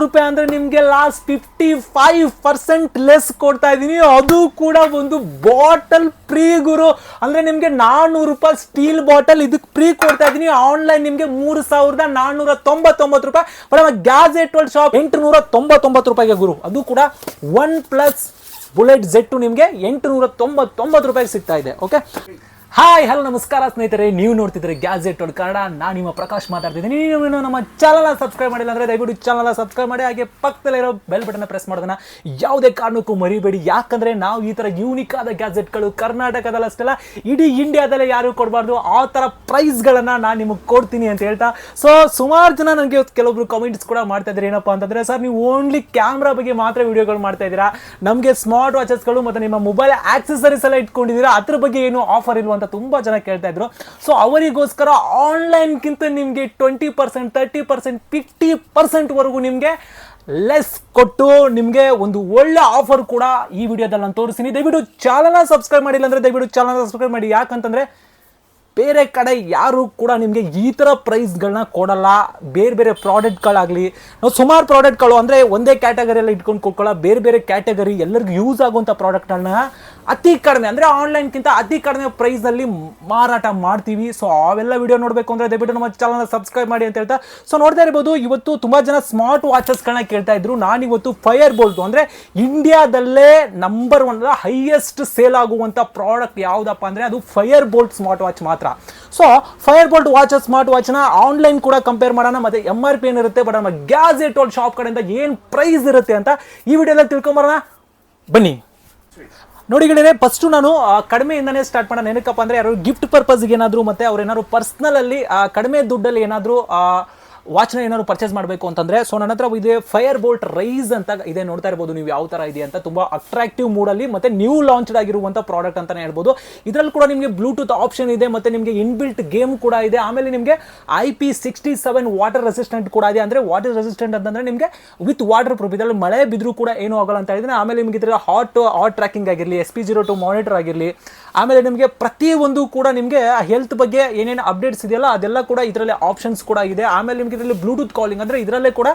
ಸಾವಿರ ರೂಪಾಯಿ ಅಂದ್ರೆ ನಿಮಗೆ last fifty five percent less ಕೊಡ್ತಾ ಇದ್ದೀನಿ. ಅದು ಕೂಡ ಒಂದು ಬಾಟಲ್ ಫ್ರೀ ಗುರು. ಅಂದ್ರೆ ನಿಮಗೆ ನಾನ್ನೂರು ರೂಪಾಯಿ ಸ್ಟೀಲ್ ಬಾಟಲ್ ಇದಕ್ಕೆ ಫ್ರೀ ಕೊಡ್ತಾ ಇದ್ದೀನಿ. ಆನ್ಲೈನ್ ನಿಮಗೆ ಮೂರು ಸಾವಿರದ ನಾನ್ನೂರ ತೊಂಬತ್ತೊಂಬತ್ತು ರೂಪಾಯಿ. ಬಟ್ ಗ್ಯಾಜೆಟ್ ವರ್ಲ್ಡ್ ಶಾಪ್ ಎಂಟುನೂರ ತೊಂಬತ್ತೊಂಬತ್ತು ರೂಪಾಯಿಗೆ ಗುರು. ಅದು ಕೂಡ ಒನ್ ಪ್ಲಸ್ ಬುಲೆಟ್ ಜೆಟ್ಟು ನಿಮಗೆ ಎಂಟುನೂರ ತೊಂಬತ್ತೊಂಬತ್ತು ರೂಪಾಯಿಗೆ ಸಿಗ್ತಾ ಇದೆ. ಓಕೆ ಹಾಯ್ ಹಲೋ ನಮಸ್ಕಾರ ಸ್ನೇಹಿತರೆ. ನೀವು ನೋಡ್ತಿದ್ರೆ ಗ್ಯಾಜೆಟ್ ಒಡ್ ಕನ್ನಡ ನಾನು ನಿಮ್ಮ ಪ್ರಕಾಶ್ ಮಾತಾಡ್ತಿದ್ದೀನಿ. ನೀವು ಇನ್ನೂ ನಮ್ಮ ಚಾನಲ್ ಸಬ್ಸ್ಕ್ರೈಬ್ ಮಾಡಿಲ್ಲ ಅಂದರೆ ದಯವಿಟ್ಟು ಚಾನಲ್ ಸಬ್ಸ್ಕ್ರೈಬ್ ಮಾಡಿ. ಹಾಗೆ ಪಕ್ಕದಲ್ಲಿರೋ ಬೆಲ್ ಬಟನ್ ಪ್ರೆಸ್ ಮಾಡೋದನ್ನ ಯಾವುದೇ ಕಾರಣಕ್ಕೂ ಮರಿಬೇಡಿ. ಯಾಕಂದ್ರೆ ನಾವು ಈ ಥರ ಯೂನಿಕ್ ಆದ ಗ್ಯಾಜೆಟ್ಗಳು ಕರ್ನಾಟಕದಲ್ಲಿ ಅಷ್ಟೆಲ್ಲ, ಇಡೀ ಇಂಡಿಯಾದಲ್ಲೇ ಯಾರು ಕೊಡಬಾರ್ದು. ಆ ಥರ ಪ್ರೈಸ್ಗಳನ್ನು ನಾನು ನಿಮಗೆ ಕೊಡ್ತೀನಿ ಅಂತ ಹೇಳ್ತಾ. ಸೊ ಸುಮಾರು ಜನ ನನಗೆ ಕೆಲವೊಬ್ರು ಕಮೆಂಟ್ಸ್ ಕೂಡ ಮಾಡ್ತಾ ಇದ್ದಾರೆ ಏನಪ್ಪ ಅಂತಂದ್ರೆ, ಸರ್, ನೀವು ಓನ್ಲಿ ಕ್ಯಾಮ್ರಾ ಬಗ್ಗೆ ಮಾತ್ರ ವಿಡಿಯೋಗಳು ಮಾಡ್ತಾ ಇದ್ದೀರಾ? ನಮಗೆ ಸ್ಮಾರ್ಟ್ ವಾಚಸ್ಗಳು ಮತ್ತು ನಿಮ್ಮ ಮೊಬೈಲ್ ಆಕ್ಸೆಸರೀಸ್ ಎಲ್ಲ ಇಟ್ಕೊಂಡಿದ್ದೀರಾ? ಅದ್ರ ಬಗ್ಗೆ ಏನು ಆಫರ್ ಇಲ್ವಾ ಅಂತ ತುಂಬಾ ಜನ ಕೇಳ್ತಾ ಇದ್ರು. ಸೊ ಅವರಿಗೋಸ್ಕರ ಆನ್ಲೈನ್ಗಿಂತ ನಿಮಗೆ twenty percent thirty percent fifty ಪರ್ಸೆಂಟ್ವರೆಗೂ ನಿಮಗೆ ಲೆಸ್ ಕೊಟ್ಟು ನಿಮಗೆ ಒಂದು ಒಳ್ಳೆ ಆಫರ್ ಕೂಡ ಈ ವಿಡಿಯೋದಲ್ಲಿ ನಾನು ತೋರಿಸ್ತೀನಿ. ದಯವಿಟ್ಟು ಚಾನಲ್ನ ಸಬ್ಸ್ಕ್ರೈಬ್ ಮಾಡಿಲ್ಲ ಅಂದರೆ ದಯವಿಟ್ಟು ಚಾನಲ್ ಸಬ್ಸ್ಕ್ರೈಬ್ ಮಾಡಿ. ಯಾಕಂತಂದರೆ ಬೇರೆ ಕಡೆ ಯಾರು ಕೂಡ ನಿಮಗೆ ಈ ಥರ ಪ್ರೈಸ್ಗಳನ್ನ ಕೊಡಲ್ಲ. ಬೇರೆ ಬೇರೆ ಪ್ರಾಡಕ್ಟ್ಗಳಾಗಲಿ ನಾವು ಸುಮಾರು ಪ್ರಾಡಕ್ಟ್ಗಳು ಅಂದರೆ ಒಂದೇ ಕ್ಯಾಟಗರಿಯಲ್ಲಿ ಇಟ್ಕೊಂಡು ಕೊಟ್ಕೊಳ್ಳೋ ಬೇರೆ ಬೇರೆ ಕ್ಯಾಟಗರಿ ಎಲ್ಲರಿಗೂ ಯೂಸ್ ಆಗುವಂಥ ಪ್ರಾಡಕ್ಟ್ಗಳನ್ನ ಅತಿ ಕಡಿಮೆ ಅಂದರೆ ಆನ್ಲೈನ್ಗಿಂತ ಅತಿ ಕಡಿಮೆ ಪ್ರೈಸ್ನಲ್ಲಿ ಮಾರಾಟ ಮಾಡ್ತೀವಿ. ಸೊ ಅವೆಲ್ಲ ವಿಡಿಯೋ ನೋಡಬೇಕು ಅಂದರೆ ದಯವಿಟ್ಟು ನಮ್ಮ ಚಾನಲ್ನ ಸಬ್ಸ್ಕ್ರೈಬ್ ಮಾಡಿ ಅಂತ ಹೇಳ್ತಾ ಸೊ ನೋಡ್ತಾ ಇರ್ಬೋದು, ಇವತ್ತು ತುಂಬ ಜನ ಸ್ಮಾರ್ಟ್ ವಾಚಸ್ಗಳನ್ನ ಕೇಳ್ತಾ ಇದ್ರು. ನಾನು ಇವತ್ತು ಫೈರ್ ಬೋಲ್ಟು ಅಂದರೆ ಇಂಡಿಯಾದಲ್ಲೇ ನಂಬರ್ ಒನ್ ಹೈಯೆಸ್ಟ್ ಸೇಲ್ ಆಗುವಂಥ ಪ್ರಾಡಕ್ಟ್ ಯಾವುದಪ್ಪ ಅಂದರೆ ಅದು ಫೈರ್ ಬೋಲ್ಟ್ ಸ್ಮಾರ್ಟ್ ವಾಚ್ ಮಾತ್ರ. So fire bolt watch smart ವಾಚ್ನ online ಕೂಡ ಕಂಪೇರ್ ಮಾಡೋಣ. ಮತ್ತೆ ಎಂ ಆರ್ ಪಿ ಏನಿರುತ್ತೆ ಬಟ್ ನಮ್ಮ ಗ್ಯಾಜೆಟ್ ಆಲ್ ಶಾಪ್ ಕಡೆಯಿಂದ ಏನು ಪ್ರೈಸ್ ಇರುತ್ತೆ ಅಂತ ಈ ವಿಡಿಯೋದಲ್ಲಿ ತಿಳ್ಕೊಂಬರೋಣ ಬನ್ನಿ. ನೋಡಿ ಗೆಳೆಯರೆ ಫಸ್ಟ್ ನಾನು ಕಡಿಮೆಯಿಂದನೇ ಸ್ಟಾರ್ಟ್ ಮಾಡೋಣ. ಏನಕ್ಕಪ್ಪ ಅಂದ್ರೆ, ಯಾರು ಗಿಫ್ಟ್ ಪರ್ಪಸ್ಗೆ ಏನಾದ್ರು, ಮತ್ತೆ ಅವ್ರು ಏನಾದ್ರು ಪರ್ಸ್ನಲಲ್ಲಿ ಕಡಿಮೆ ದುಡ್ಡಲ್ಲಿ ಏನಾದ್ರು ವಾಚ್ನ ಏನಾದ್ರು ಪರ್ಚೇಸ್ ಮಾಡಬೇಕು ಅಂತಂದ್ರೆ ಸೊ ನನ್ನ ಹತ್ರ ಇದೆ ಫೈರ್ ಬೋಲ್ಟ್ ರೈಸ್ ಅಂತ ಇದೆ ನೋಡ್ತಾ ಇರ್ಬೋದು, ನೀವು ಯಾವ ತರ ಇದೆ ಅಂತ ತುಂಬಾ ಅಟ್ರಾಕ್ಟಿವ್ ಮೂಡಲ್ಲಿ ಮತ್ತೆ ನ್ಯೂ ಲಾಂಚ್ ಆಗಿರುವಂತ ಪ್ರಾಡಕ್ಟ್ ಅಂತಾನೆ ಹೇಳ್ಬೋದು. ಇದರಲ್ಲಿ ಕೂಡ ನಿಮಗೆ ಬ್ಲೂಟೂತ್ ಆಪ್ಷನ್ ಇದೆ, ಮತ್ತೆ ನಿಮಗೆ ಇನ್ಬಿಲ್ಟ್ ಗೇಮ್ ಕೂಡ ಇದೆ, ಆಮೇಲೆ ನಿಮಗೆ I P sixty seven water resistant ಕೂಡ ಇದೆ. ಅಂದ್ರೆ ವಾಟರ್ ರೆಸಿಸ್ಟೆಂಟ್ ಅಂತಂದ್ರೆ ನಿಮಗೆ ವಿತ್ ವಾಟರ್ ಪ್ರೂಫ್ ಇದರಲ್ಲಿ ಮಳೆ ಬಿದ್ದರೂ ಕೂಡ ಏನು ಆಗಲ್ಲ ಅಂತ ಹೇಳಿದ್ರೆ, ಆಮೇಲೆ ನಿಮಗೆ ಇದರ ಹಾಟ್ ಹಾಟ್ ಟ್ರ್ಯಾಕಿಂಗ್ ಆಗಿರಲಿ S P zero two monitor ಆಗಿರಲಿ, ಆಮೇಲೆ ನಿಮಗೆ ಪ್ರತಿಯೊಂದು ಕೂಡ ನಿಮಗೆ ಹೆಲ್ತ್ ಬಗ್ಗೆ ಏನೇನು ಅಪ್ಡೇಟ್ಸ್ ಇದೆಯಲ್ಲ, ಅದೆಲ್ಲ ಕೂಡ ಇದರಲ್ಲಿ ಆಪ್ಷನ್ಸ್ ಕೂಡ ಇದೆ. ಆಮೇಲೆ ನಿಮಗೆ ಇದರಲ್ಲಿ ಬ್ಲೂಟೂತ್ ಕಾಲಿಂಗ್ ಅಂದರೆ ಇದರಲ್ಲೇ ಕೂಡ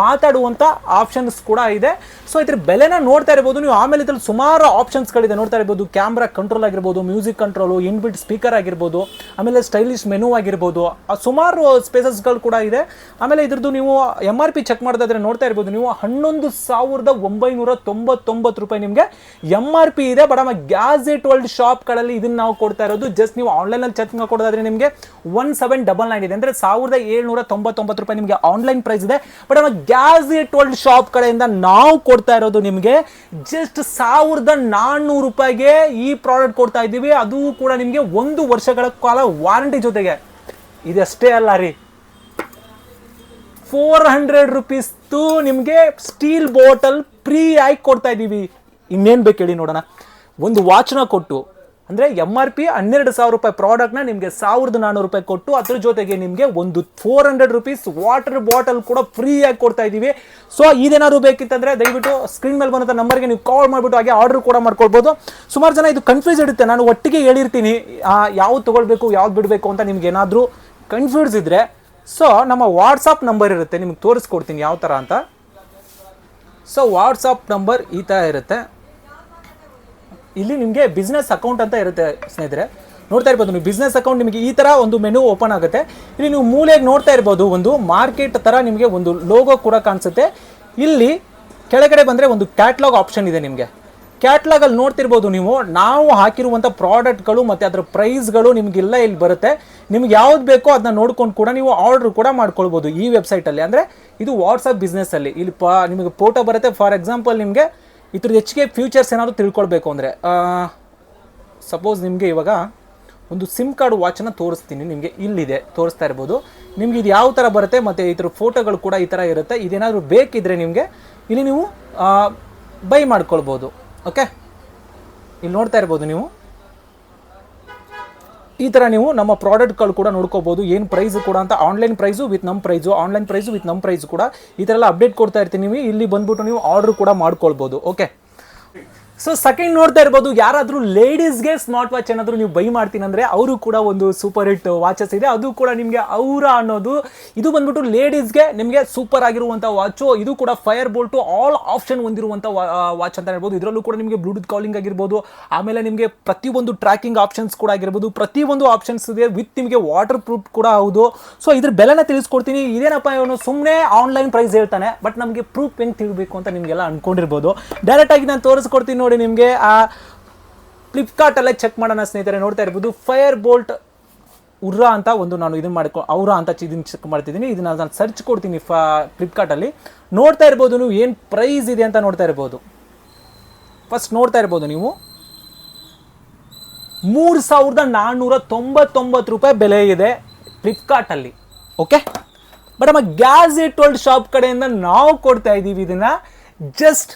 ಮಾತಾಡುವಂಥ ಆಪ್ಷನ್ಸ್ ಕೂಡ ಇದೆ. ಸೊ ಇದ್ರ ಬೆಲೆನ ನೋಡ್ತಾ ಇರ್ಬೋದು. ನೀವು ಆಮೇಲೆ ಇದರಲ್ಲಿ ಸುಮಾರು ಆಪ್ಷನ್ಸ್ಗಳಿದೆ ನೋಡ್ತಾ ಇರ್ಬೋದು ಕ್ಯಾಮ್ರಾ ಕಂಟ್ರೋಲ್ ಆಗಿರ್ಬೋದು ಮ್ಯೂಸಿಕ್ ಕಂಟ್ರೋಲು ಇನ್ಬಿಟ್ ಸ್ಪೀಕರ್ ಆಗಿರ್ಬೋದು, ಆಮೇಲೆ ಸ್ಟೈಲಿಶ್ ಮೆನು ಆಗಿರ್ಬೋದು ಸುಮಾರು ಸ್ಪೇಸಸ್ಗಳು ಕೂಡ ಇದೆ. ಆಮೇಲೆ ಇದ್ರದ್ದು ನೀವು ಎಂ ಆರ್ ಪಿ ಚೆಕ್ ಮಾಡೋದಾದ್ರೆ ನೋಡ್ತಾ ಇರ್ಬೋದು. ನೀವು ಹನ್ನೊಂದು ಸಾವಿರದ ಒಂಬೈನೂರ ತೊಂಬತ್ತೊಂಬತ್ತು ರೂಪಾಯಿ ನಿಮಗೆ ಎಂ ಆರ್ ಪಿ ಇದೆ. ಬಟ್ ನಮ್ಮ ಗ್ಯಾಜೆಟ್ ವರ್ಲ್ಡ್ ಶಾಪ್ಗಳಲ್ಲಿ ಇದನ್ನ ನಾವು ಕೊಡ್ತಾ ಇರೋದು. ಜಸ್ಟ್ ನೀವು ಆನ್ಲೈನಲ್ಲಿ ಚೆಕ್ ಕೊಡೋದಾದ್ರೆ ನಿಮಗೆ ಒನ್ ಸೆವೆನ್ ಡಬಲ್ ನೈನ್ ಇದೆ. ಅಂದರೆ ಸಾವಿರದ ಏಳ್ನೂರ ತೊಂಬತ್ತೊಂಬತ್ತು ರೂಪಾಯಿ ನಿಮಗೆ ಆನ್ಲೈನ್ ಪ್ರೈಸ್ ಇದೆ. ಬಟ್ ನಮ್ಮ ಗ್ಯಾಜೆಟ್ ವರ್ಲ್ಡ್ ಶಾಪ್ ಕಡೆಯಿಂದ ನಾವು ಕೊಡ್ತಾ ಇರೋದು ನಿಮಗೆ ಜಸ್ಟ್ ಸಾವಿರದ ನಾನ್ನೂರು ರೂಪಾಯಿಗೆ ಈ ಪ್ರಾಡಕ್ಟ್ ಕೊಡ್ತಾ ಇದ್ದೀವಿ. ಅದು ಕೂಡ ನಿಮಗೆ ಒಂದು ವರ್ಷಗಳ ಕಾಲ ವಾರಂಟಿ ಜೊತೆಗೆ. ಇದಷ್ಟೇ ಅಲ್ಲ ರೀ. ಫೋರ್ ಹಂಡ್ರೆಡ್ ರುಪೀಸ್ದು ನಿಮಗೆ ಸ್ಟೀಲ್ ಬಾಟಲ್ ಫ್ರೀ ಆಗಿ ಕೊಡ್ತಾ ಇದ್ದೀವಿ. ಇನ್ನೇನು ಬೇಕು ಹೇಳಿ ನೋಡೋಣ. ಒಂದು ವಾಚ್ನ ಕೊಟ್ಟು ಅಂದರೆ ಎಂ ಆರ್ ಪಿ ಹನ್ನೆರಡು ಸಾವಿರ ರೂಪಾಯಿ ಪ್ರಾಡಕ್ಟ್ನ ನಿಮಗೆ ಸಾವಿರದ ನಾನ್ನೂರು ರೂಪಾಯಿ ಕೊಟ್ಟು ಅದ್ರ ಜೊತೆಗೆ ನಿಮಗೆ ಒಂದು four hundred rupees water bottle ಕೂಡ ಫ್ರೀಯಾಗಿ ಕೊಡ್ತಾ ಇದ್ದೀವಿ ಸೊ ಇದೇನಾದ್ರು ಬೇಕಿತ್ತಂದ್ರೆ ದಯವಿಟ್ಟು ಸ್ಕ್ರೀನ್ ಮೇಲೆ ಬಂದಂಥ ನಂಬರ್ಗೆ ನೀವು ಕಾಲ್ ಮಾಡಿಬಿಟ್ಟು ಹಾಗೆ ಆರ್ಡರ್ ಕೂಡ ಮಾಡ್ಕೊಳ್ಬೋದು. ಸುಮಾರು ಜನ ಇದು ಕನ್ಫ್ಯೂಸ್ ಇರುತ್ತೆ. ನಾನು ಒಟ್ಟಿಗೆ ಹೇಳಿರ್ತೀನಿ ಯಾವ್ದು ತೊಗೊಳ್ಬೇಕು, ಯಾವ್ದು ಬಿಡಬೇಕು ಅಂತ ನಿಮ್ಗೆ ಏನಾದರೂ ಕನ್ಫ್ಯೂಸ್ ಇದ್ದರೆ ಸೊ ನಮ್ಮ ವಾಟ್ಸಪ್ ನಂಬರ್ ಇರುತ್ತೆ. ನಿಮ್ಗೆ ತೋರಿಸ್ಕೊಡ್ತೀನಿ ಯಾವ ಥರ ಅಂತ. ಸೊ ವಾಟ್ಸಪ್ ನಂಬರ್ ಈ ಥರ ಇರುತ್ತೆ. ಇಲ್ಲಿ ನಿಮಗೆ ಬಿಸ್ನೆಸ್ ಅಕೌಂಟ್ ಅಂತ ಇರುತ್ತೆ ಸ್ನೇಹಿತರೆ. ನೋಡ್ತಾ ಇರ್ಬೋದು ನೀವು ಬಿಸ್ನೆಸ್ ಅಕೌಂಟ್ ನಿಮಗೆ ಈ ಥರ ಒಂದು ಮೆನು ಓಪನ್ ಆಗುತ್ತೆ. ಇಲ್ಲಿ ನೀವು ಮೂಲೆಗೆ ನೋಡ್ತಾ ಇರ್ಬೋದು ಒಂದು ಮಾರ್ಕೆಟ್ ಥರ ನಿಮಗೆ ಒಂದು ಲೋಗೋ ಕೂಡ ಕಾಣಿಸುತ್ತೆ. ಇಲ್ಲಿ ಕೆಳಗಡೆ ಬಂದರೆ ಒಂದು ಕ್ಯಾಟ್ಲಾಗ್ ಆಪ್ಷನ್ ಇದೆ ನಿಮಗೆ. ಕ್ಯಾಟ್ಲಾಗಲ್ಲಿ ನೋಡ್ತಿರ್ಬೋದು ನೀವು, ನಾವು ಹಾಕಿರುವಂಥ ಪ್ರಾಡಕ್ಟ್ಗಳು ಮತ್ತು ಅದರ ಪ್ರೈಸ್ಗಳು ನಿಮಗೆಲ್ಲ, ಇಲ್ಲಿ ಬರುತ್ತೆ. ನಿಮ್ಗೆ ಯಾವ್ದು ಬೇಕೋ ಅದನ್ನ ನೋಡ್ಕೊಂಡು ಕೂಡ ನೀವು ಆರ್ಡ್ರ್ ಕೂಡ ಮಾಡ್ಕೊಳ್ಬೋದು ಈ ವೆಬ್ಸೈಟಲ್ಲಿ ಅಂದರೆ ಇದು ವಾಟ್ಸಪ್ ಬಿಸ್ನೆಸ್ಸಲ್ಲಿ ಇಲ್ಲಿ ಪ, ನಿಮಗೆ ಫೋಟೋ ಬರುತ್ತೆ. ಫಾರ್ ಎಕ್ಸಾಂಪಲ್ ನಿಮಗೆ ಇದ್ರದ್ದು ಹೆಚ್ಚಿಗೆ ಫ್ಯೂಚರ್ಸ್ ಏನಾದರೂ ತಿಳ್ಕೊಳ್ಬೇಕು ಅಂದರೆ ಸಪೋಸ್ ನಿಮಗೆ ಇವಾಗ ಒಂದು ಸಿಮ್ ಕಾರ್ಡ್ ವಾಚನ್ನು ತೋರಿಸ್ತೀನಿ, ನಿಮಗೆ ಇಲ್ಲಿದೆ, ತೋರಿಸ್ತಾ ಇರ್ಬೋದು. ನಿಮ್ಗೆ ಇದು ಯಾವ ಥರ ಬರುತ್ತೆ ಮತ್ತು ಇದ್ರ ಫೋಟೋಗಳು ಕೂಡ ಈ ಥರ ಇರುತ್ತೆ. ಇದೇನಾದರೂ ಬೇಕಿದ್ರೆ ನಿಮಗೆ ಇಲ್ಲಿ ನೀವು ಬೈ ಮಾಡ್ಕೊಳ್ಬೋದು ಓಕೆ ಇಲ್ಲಿ ನೋಡ್ತಾ ಇರ್ಬೋದು ನೀವು. ಈ ಥರ ನೀವು ನಮ್ಮ ಪ್ರಾಡಕ್ಟ್ಗಳು ಕೂಡ ನೋಡ್ಕೋಬೋದು. ಏನು ಪ್ರೈಸ್ ಕೂಡ ಅಂತ ಆನ್ಲೈನ್ ಪ್ರೈಸು ವಿತ್ ನಮ್ಮ ಪ್ರೈಸು ಆನ್ಲೈನ್ ಪ್ರೈಸು ವಿತ್ ನಮ್ಮ ಪ್ರೈಸ್ ಕೂಡ ಈ ಥರ ಎಲ್ಲ ಅಪ್ಡೇಟ್ ಕೊಡ್ತಾ ಇರ್ತೀನಿ ನೀವು. ಇಲ್ಲಿ ಬಂದ್ಬಿಟ್ಟು ನೀವು ಆರ್ಡ್ರ್ ಕೂಡ ಮಾಡ್ಕೊಳ್ಬೋದು. ಓಕೆ ಸೊ ಸೆಕೆಂಡ್ ನೋಡ್ತಾ ಇರ್ಬೋದು, ಯಾರಾದರೂ ಲೇಡೀಸ್ಗೆ ಸ್ಮಾರ್ಟ್ ವಾಚ್ ಏನಾದರೂ ನೀವು ಬೈ ಮಾಡ್ತೀನಿ ಅಂದರೆ ಅವರು ಕೂಡ ಒಂದು ಸೂಪರ್ ಹಿಟ್ ವಾಚಸ್ ಇದೆ. ಅದು ಕೂಡ ನಿಮಗೆ ಅವರ ಅನ್ನೋದು. ಇದು ಬಂದ್ಬಿಟ್ಟು ಲೇಡೀಸ್ಗೆ ನಿಮಗೆ ಸೂಪರ್ ಆಗಿರುವಂಥ ವಾಚು ಇದು ಕೂಡ ಫೈರ್ ಬೋಲ್ಟು ಆಲ್ ಆಪ್ಷನ್ ಹೊಂದಿರುವಂಥ ವಾಚ್ ಅಂತ ಹೇಳ್ಬೋದು. ಇದರಲ್ಲೂ ಕೂಡ ನಿಮಗೆ ಬ್ಲೂಟೂತ್ ಕಾಲಿಂಗ್ ಆಗಿರ್ಬೋದು. ಆಮೇಲೆ ನಿಮಗೆ ಪ್ರತಿಯೊಂದು ಟ್ರ್ಯಾಕಿಂಗ್ ಆಪ್ಷನ್ಸ್ ಕೂಡ ಆಗಿರ್ಬೋದು. ಪ್ರತಿಯೊಂದು ಆಪ್ಷನ್ಸ್ ಇದೆ ವಿತ್ ನಿಮಗೆ ವಾಟರ್ ಪ್ರೂಫ್ ಕೂಡ ಹೌದು. ಸೊ ಇದ್ರ ಬೆಲೆನ ತಿಳಿಸ್ಕೊಡ್ತೀನಿ. ಇದೇನಪ್ಪ ಇವನು ಸುಮ್ಮನೆ ಆನ್ಲೈನ್ ಪ್ರೈಸ್ ಹೇಳ್ತಾನೆ ಬಟ್ ನಮಗೆ ಪ್ರೂಫ್ ಹೆಂಗೆ ತಿಳ್ಬೇಕು ಅಂತ ನಿಮಗೆಲ್ಲ ಅನ್ಕೊಂಡಿರ್ಬೋದು. ಡೈರೆಕ್ಟಾಗಿ ನಾನು ತೋರಿಸ್ಕೊಡ್ತೀನಿ ನೋಡಿ ನಿಮಗೆ ಆ ಫ್ಲಿಪ್ಕಾರ್ಟಲ್ಲೇ ಚೆಕ್ ಮಾಡೋಣ ಸ್ನೇಹಿತರೆ, ನೋಡ್ತಾ ಇರ್ಬೋದು ಫೈರ್ ಬೋಲ್ಟ್ ಉರ್ರ ಅಂತ ಒಂದು ನಾನು ಇದನ್ನ ಮಾಡ್ಕೊ, ಅವ್ರ ಅಂತ ಇದನ್ನ ಚೆಕ್ ಮಾಡ್ತಿದ್ದೀನಿ. ಇದನ್ನ ನಾನು ಸರ್ಚ್ ಕೊಡ್ತೀನಿ ಫ ಫ್ಲಿಪ್ಕಾರ್ಟಲ್ಲಿ ನೋಡ್ತಾ ಇರ್ಬೋದು ನೀವು ಏನು ಪ್ರೈಸ್ ಇದೆ ಅಂತ ನೋಡ್ತಾ ಇರ್ಬೋದು. ಫಸ್ಟ್ ನೋಡ್ತಾ ಇರ್ಬೋದು ನೀವು. ಮೂರು ಸಾವಿರದ ನಾನ್ನೂರ ತೊಂಬತ್ತೊಂಬತ್ತು ರೂಪಾಯಿ ಬೆಲೆ ಇದೆ ಫ್ಲಿಪ್ಕಾರ್ಟಲ್ಲಿ ಓಕೆ ಬಟ್ ನಮ್ಮ ಗ್ಯಾಸ್ ಇಟ್ ಶಾಪ್ ಕಡೆಯಿಂದ ನಾವು ಕೊಡ್ತಾ ಇದ್ದೀವಿ ಇದನ್ನ. ಜಸ್ಟ್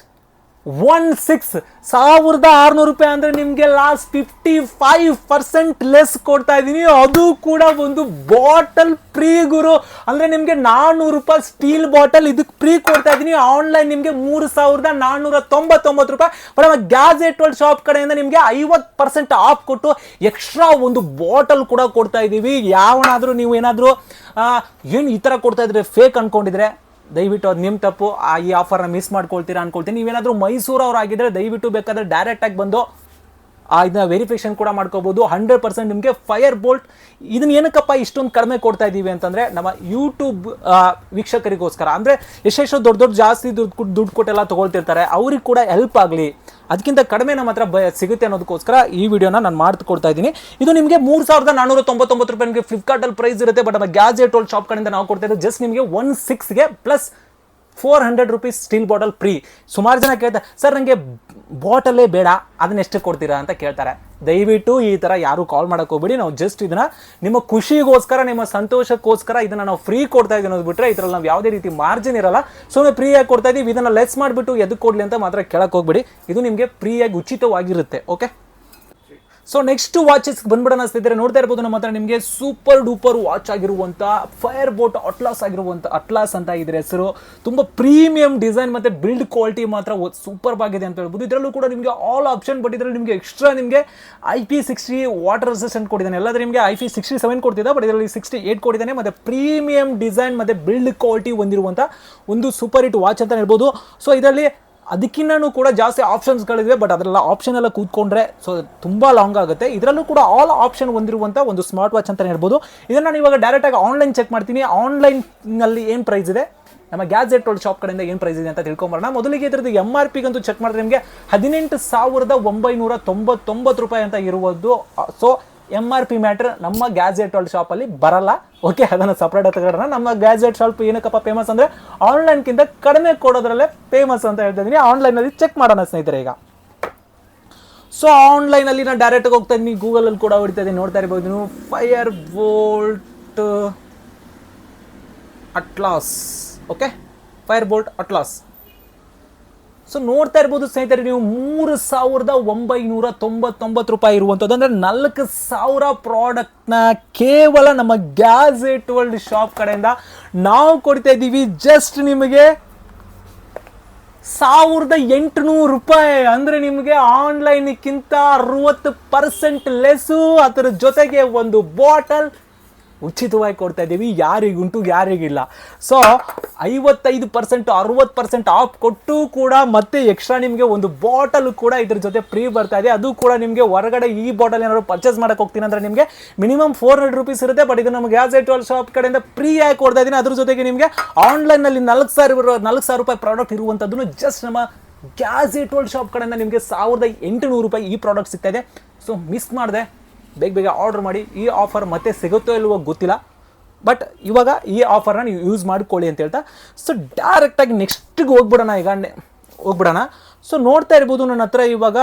ಒನ್ ಸಿಕ್ಸ್ ಸಾವಿರದ ಆರುನೂರು ರೂಪಾಯಿ ಅಂದರೆ ನಿಮಗೆ last fifty five percent less ಕೊಡ್ತಾ ಇದ್ದೀನಿ. ಅದು ಕೂಡ ಒಂದು ಬಾಟಲ್ ಫ್ರೀ ಗುರು. ಅಂದರೆ ನಿಮಗೆ ನಾನ್ನೂರು ರೂಪಾಯಿ ಸ್ಟೀಲ್ ಬಾಟಲ್ ಇದಕ್ಕೆ ಫ್ರೀ ಕೊಡ್ತಾ ಇದ್ದೀನಿ. ಆನ್ಲೈನ್ ನಿಮಗೆ ಮೂರು ಸಾವಿರದ ನಾನ್ನೂರ ತೊಂಬತ್ತೊಂಬತ್ತು ರೂಪಾಯಿ. ಬಟ್ ನಮ್ಮ ಗ್ಯಾಜೆಟ್ ಶಾಪ್ ಕಡೆಯಿಂದ ನಿಮಗೆ ಐವತ್ತು ಪರ್ಸೆಂಟ್ ಆಫ್ ಕೊಟ್ಟು ಎಕ್ಸ್ಟ್ರಾ ಒಂದು ಬಾಟಲ್ ಕೂಡ ಕೊಡ್ತಾ ಇದ್ದೀವಿ. ಯಾವನಾದರೂ ನೀವು ಏನಾದರೂ ಏನು ಈ ಥರ ಕೊಡ್ತಾ ಇದ್ರೆ ಫೇಕ್ ಅನ್ಕೊಂಡಿದ್ರೆ ದಯವಿಟ್ಟು ಅದು ನಿಮ್ಮ ತಪ್ಪು, ಆ ಈ ಆಫರ್ನ ಮಿಸ್ ಮಾಡ್ಕೊಳ್ತೀರಾ ಅನ್ಕೊಳ್ತೀನಿ. ನೀವೇನಾದರೂ ಮೈಸೂರು ಆಗಿದ್ರೆ ದಯವಿಟ್ಟು ಬೇಕಾದರೆ ಡೈರೆಕ್ಟಾಗಿ ಬಂದು ಇದನ್ನ ವೆರಿಫಿಕೇಶನ್ ಕೂಡ ಮಾಡ್ಕೋಬಹುದು ಹಂಡ್ರೆಡ್ ಪರ್ಸೆಂಟ್ ನಿಮಗೆ ಫೈರ್ ಬೋಲ್ಟ್ ಇದನ್ನ ಏನಕ್ಕಪ್ಪ ಇಷ್ಟೊಂದು ಕಡಿಮೆ ಕೊಡ್ತಾ ಇದ್ದೀವಿ ಅಂತಂದ್ರೆ ನಮ್ಮ ಯೂಟ್ಯೂಬ್ ವೀಕ್ಷಕರಿಗೋಸ್ಕರ. ಅಂದ್ರೆ ಎಷ್ಟೆಷ್ಟು ದೊಡ್ಡ ದೊಡ್ಡ ಜಾಸ್ತಿ ದುಡ್ಡು ದುಡ್ಡು ಕೊಟ್ಟೆಲ್ಲ ತಗೊಳ್ತಿರ್ತಾರೆ. ಅವ್ರಿಗೆ ಕೂಡ ಹೆಲ್ಪ್ ಆಗಲಿ. ಅದಕ್ಕಿಂತ ಕಡಿಮೆ ನಮ್ಮ ಹತ್ರ ಸಿಗುತ್ತೆ ಅನ್ನೋದಕ್ಕೋಸ್ಕರ ಈ ವಿಡಿಯೋನ ನಾನು ಮಾಡ್ತಾ ಕೊಡ್ತಾ ಇದ್ದೀನಿ. ಇದು ನಿಮಗೆ ಮೂರು ಸಾವಿರದ ನಾನ್ನೂರ ತೊಂಬತ್ತೊಂಬತ್ತು ರೂಪಾಯಿ ನಿಮಗೆ ಫ್ಲಿಪ್ಕಾರ್ಟಲ್ಲಿ ಪ್ರೈಸ್ ಇರುತ್ತೆ ಬಟ್ ನಮ್ಮ ಗ್ಯಾಜೆಟ್ ಓಲ್ಡ್ ಶಾಪ್ ಕಡೆಯಿಂದ ನಾವು ಕೊಡ್ತಾ ಇದ್ದೀವಿ ಜಸ್ಟ್ ನಿಮಗೆ one ಸಿಕ್ಸ್ಗೆ plus four hundred rupees steel bottle free ಸುಮಾರು ಜನ ಕೇಳ್ತಾರೆ ಸರ್ ನನಗೆ ಬಾಟಲೇ ಬೇಡ, ಅದನ್ನ ಎಷ್ಟು ಕೊಡ್ತೀರಾ? ಅಂತ ಕೇಳ್ತಾರೆ. ದಯವಿಟ್ಟು ಈ ಥರ ಯಾರು ಕಾಲ್ ಮಾಡಕ್ಕೆ ಹೋಗ್ಬಿಡಿ. ನಾವು ಜಸ್ಟ್ ಇದನ್ನ ನಿಮ್ಮ ಖುಷಿಗೋಸ್ಕರ, ನಿಮ್ಮ ಸಂತೋಷಕ್ಕೋಸ್ಕರ ಇದನ್ನ ನಾವು ಫ್ರೀ ಕೊಡ್ತಾ ಇದ್ದೀವಿ ಅನ್ನೋದು ಬಿಟ್ಟರೆ ಇದರಲ್ಲಿ ನಾವು ಯಾವುದೇ ರೀತಿ ಮಾರ್ಜಿನ್ ಇರಲ್ಲ. ಸುಮ್ಮನೆ ಫ್ರೀಯಾಗಿ ಕೊಡ್ತಾ ಇದ್ದೀವಿ ಇದನ್ನ ಲೆಸ್ ಮಾಡಿಬಿಟ್ಟು ಎದಕ್ಕೆ ಕೊಡಲಿ ಅಂತ ಮಾತ್ರ ಕೇಳಕ್ಕೆ ಹೋಗ್ಬಿಡಿ. ಇದು ನಿಮಗೆ ಫ್ರೀಯಾಗಿ ಉಚಿತವಾಗಿರುತ್ತೆ ಓಕೆ ಸೊ ನೆಕ್ಸ್ಟ್ ವಾಚಸ್ ಬಂದ್ಬಿಡೋಣ ಸ್ನೇಹಿತರೆ. ನೋಡ್ತಾ ಇರ್ಬೋದು ನಮ್ಮ ಹತ್ರ ನಿಮಗೆ ಸೂಪರ್ ಡೂಪರ್ ವಾಚ್ ಆಗಿರುವಂಥ ಫೈರ್ ಬೋಟ್ ಅಟ್ಲಾಸ್ ಆಗಿರುವಂಥ ಅಟ್ಲಾಸ್ ಅಂತ ಇದ್ರೆ ಹೆಸರು. ತುಂಬ ಪ್ರೀಮಿಯಂ ಡಿಸೈನ್ ಮತ್ತೆ ಬಿಲ್ಡ್ ಕ್ವಾಲಿಟಿ ಮಾತ್ರ ಸೂಪರ್ ಆಗಿದೆ ಅಂತ ಹೇಳ್ಬೋದು. ಇದರಲ್ಲೂ ಕೂಡ ನಿಮಗೆ ಆಲ್ ಆಪ್ಷನ್ ಬಟ್ ಇದರಲ್ಲಿ ನಿಮಗೆ ಎಕ್ಸ್ಟ್ರಾ ನಿಮಗೆ I P sixty water resistant ಕೊಟ್ಟಿದ್ದಾನೆ. ಎಲ್ಲಾದ್ರೆ ನಿಮಗೆ ಐ ಪಿ ಸಿಕ್ಸ್ಟಿ ಸೆವೆನ್ ಕೊಡ್ತಿದ್ದ ಬಟ್ ಇದರಲ್ಲಿ ಸಿಕ್ಸ್ಟಿ ಏಟ್ ಕೊಟ್ಟಿದ್ದಾನೆ. ಮತ್ತೆ ಪ್ರೀಮಿಯಂ ಡಿಸೈನ್ ಮತ್ತೆ ಬಿಲ್ಡ್ ಕ್ವಾಲಿಟಿ ಹೊಂದಿರುವಂಥ ಒಂದು ಸೂಪರ್ ಹಿಟ್ ವಾಚ್ ಅಂತ ಹೇಳ್ಬೋದು. ಸೊ ಇದರಲ್ಲಿ ಅದಕ್ಕಿಂತನೂ ಕೂಡ ಜಾಸ್ತಿ ಆಪ್ಷನ್ಸ್ಗಳಿವೆ ಬಟ್ ಅದರೆಲ್ಲ ಆಪ್ಷನ್ ಎಲ್ಲ ಕೂತ್ಕೊಂಡ್ರೆ ಸೊ ತುಂಬ ಲಾಂಗ್ ಆಗುತ್ತೆ. ಇದರಲ್ಲೂ ಕೂಡ ಆಲ್ ಆಪ್ಷನ್ ಹೊಂದಿರುವಂಥ ಒಂದು ಸ್ಮಾರ್ಟ್ ವಾಚ್ ಅಂತಲೇ ಹೇಳ್ಬೋದು. ಇದನ್ನು ನಾನು ಇವಾಗ ಡೈರೆಕ್ಟಾಗಿ ಆನ್ಲೈನ್ ಚೆಕ್ ಮಾಡ್ತೀನಿ. ಆನ್ಲೈನ್ನಲ್ಲಿ ಏನು ಪ್ರೈಸ್ ಇದೆ? ನಮ್ಮ ಗ್ಯಾಜೆಟ್ ವರ್ಲ್ಡ್ ಶಾಪ್ ಕಡೆಯಿಂದ ಏನು ಪ್ರೈಸ್ ಇದೆ ಅಂತ ತಿಳ್ಕೊಂಬರೋಣ. ಮೊದಲಿಗೆ ಇದ್ರದ್ದು ಎಂ ಆರ್ ಪಿಗಂತೂ ಚೆಕ್ ಮಾಡಿದ್ರೆ ನಿಮಗೆ ಹದಿನೆಂಟು ಸಾವಿರದ ಒಂಬೈನೂರ ತೊಂಬತ್ತೊಂಬತ್ತು ರೂಪಾಯಿ ಅಂತ ಇರುವುದು so M R P matter ನಮ್ಮ ಗ್ಯಾಜೆಟ್ ವರ್ಲ್ಡ್ ಶಾಪಲ್ಲಿ ಬರಲ್ಲ. ಓಕೆ ಅದನ್ನು ಸಪ್ರೇಟ್ ತಗೊಳ್ಳೋಣ ನಮ್ಮ ಗ್ಯಾಜೆಟ್ ಶಾಪ್ ಏನಕ್ಕಪ್ಪ ಫೇಮಸ್ ಅಂದರೆ ಆನ್ಲೈನ್ಗಿಂತ ಕಡಿಮೆ ಕೊಡೋದ್ರಲ್ಲೇ ಫೇಮಸ್ ಅಂತ ಹೇಳ್ತಾ ಇದ್ದೀನಿ ಆನ್ಲೈನಲ್ಲಿ ಚೆಕ್ ಮಾಡೋಣ ಸ್ನೇಹಿತರೆ ಈಗ. ಸೊ ಆನ್ಲೈನಲ್ಲಿ ನಾನು ಡೈರೆಕ್ಟಾಗಿ ಹೋಗ್ತಾ ಇದ್ದೀನಿ ಗೂಗಲಲ್ಲಿ ಕೂಡ ಹೊಡಿತಾ ಇದ್ದೀನಿ ನೋಡ್ತಾ ಇರ್ಬೋದು ನೀವು. Fire bolt atlas okay fire bolt atlas so ನೋಡ್ತಾ ಇರ್ಬೋದು ಸ್ನೇಹಿತರೆ, ನೀವು ಮೂರು ಸಾವಿರದ ಒಂಬೈನೂರ ತೊಂಬತ್ತೊಂಬತ್ತು ರೂಪಾಯಿ ಇರುವಂಥದ್ದು. ಅಂದರೆ ನಾಲ್ಕು ಸಾವಿರ ಪ್ರಾಡಕ್ಟ್ನ ಕೇವಲ ನಮ್ಮ ಗ್ಯಾಜೆಟ್ ವರ್ಲ್ಡ್ ಶಾಪ್ ಕಡೆಯಿಂದ ನಾವು ಕೊಡ್ತಾ ಇದ್ದೀವಿ. ಜಸ್ಟ್ ನಿಮಗೆ ಸಾವಿರದ ಎಂಟುನೂರು ರೂಪಾಯಿ. ಅಂದರೆ ನಿಮಗೆ ಆನ್ಲೈನ್ಗಿಂತ ಅರವತ್ತು ಪರ್ಸೆಂಟ್ ಲೆಸ್ಸು ಅದರ ಜೊತೆಗೆ ಒಂದು ಬಾಟಲ್ ಉಚಿತವಾಗಿ ಕೊಡ್ತಾ ಇದ್ದೀವಿ, ಯಾರಿಗುಂಟು, ಯಾರಿಗಿಲ್ಲ. ಸೊ ಐವತ್ತೈದು ಪರ್ಸೆಂಟ್ ಅರವತ್ತು ಪರ್ಸೆಂಟ್ ಆಫ್ ಕೊಟ್ಟು ಕೂಡ ಮತ್ತೆ ಎಕ್ಸ್ಟ್ರಾ ನಿಮಗೆ ಒಂದು ಬಾಟಲ್ ಕೂಡ ಇದ್ರ ಜೊತೆ ಫ್ರೀ ಬರ್ತಾ ಇದೆ. ಅದು ಕೂಡ ನಿಮಗೆ ಹೊರಗಡೆ ಈ ಬಾಟಲ್ ಏನಾದ್ರು ಪರ್ಚೇಸ್ ಮಾಡಕ್ಕೆ ಹೋಗ್ತೀನಿ ಅಂದ್ರೆ ನಿಮಗೆ ಮಿನಿಮಮ್ ಫೋರ್ ಹಂಡ್ರೆಡ್ ರುಪೀಸ್ ಇರುತ್ತೆ. ಬಟ್ ಇದು ನಮಗೆ ಗ್ಯಾಸ್ ಟ್ವೆಲ್ ಶಾಪ್ ಕಡೆಯಿಂದ ಫ್ರೀ ಆಗಿ ಕೊಡ್ತಾ ಇದ್ದೀನಿ. ಅದ್ರ ಜೊತೆಗೆ ನಿಮಗೆ ಆನ್ಲೈನಲ್ಲಿ ನಾಲ್ಕು ಸಾವಿರ ನಾಲ್ಕು ಸಾವಿರ ರೂಪಾಯಿ ಪ್ರಾಡಕ್ಟ್ ಇರುವಂಥದ್ದು ಜಸ್ಟ್ ನಮ್ಮ ಗ್ಯಾಸ್ ವರ್ಲ್ಡ್ ಶಾಪ್ ಕಡೆಯಿಂದ ನಿಮಗೆ ಸಾವಿರದ ಎಂಟುನೂರು ರೂಪಾಯಿ ಈ ಪ್ರಾಡಕ್ಟ್ ಸಿಗ್ತಾ ಇದೆ. ಸೊ ಮಿಸ್ ಮಾಡಿದೆ. ಬೇಗ ಬೇಗ ಆರ್ಡರ್ ಮಾಡಿ, ಈ ಆಫರ್ ಮತ್ತೆ ಸಿಗುತ್ತೋ ಇಲ್ವೋ ಗೊತ್ತಿಲ್ಲ. ಬಟ್ ಇವಾಗ ಈ ಆಫರ್ನ ನೀವು ಯೂಸ್ ಮಾಡ್ಕೊಳ್ಳಿ ಅಂತ ಹೇಳ್ತಾ ಸೊ ಡೈರೆಕ್ಟಾಗಿ ನೆಕ್ಸ್ಟಿಗೆ ಹೋಗ್ಬಿಡೋಣ ಈಗ ಹೋಗ್ಬಿಡೋಣ. ಸೊ ನೋಡ್ತಾ ಇರ್ಬೋದು ನನ್ನ ಹತ್ರ ಇವಾಗ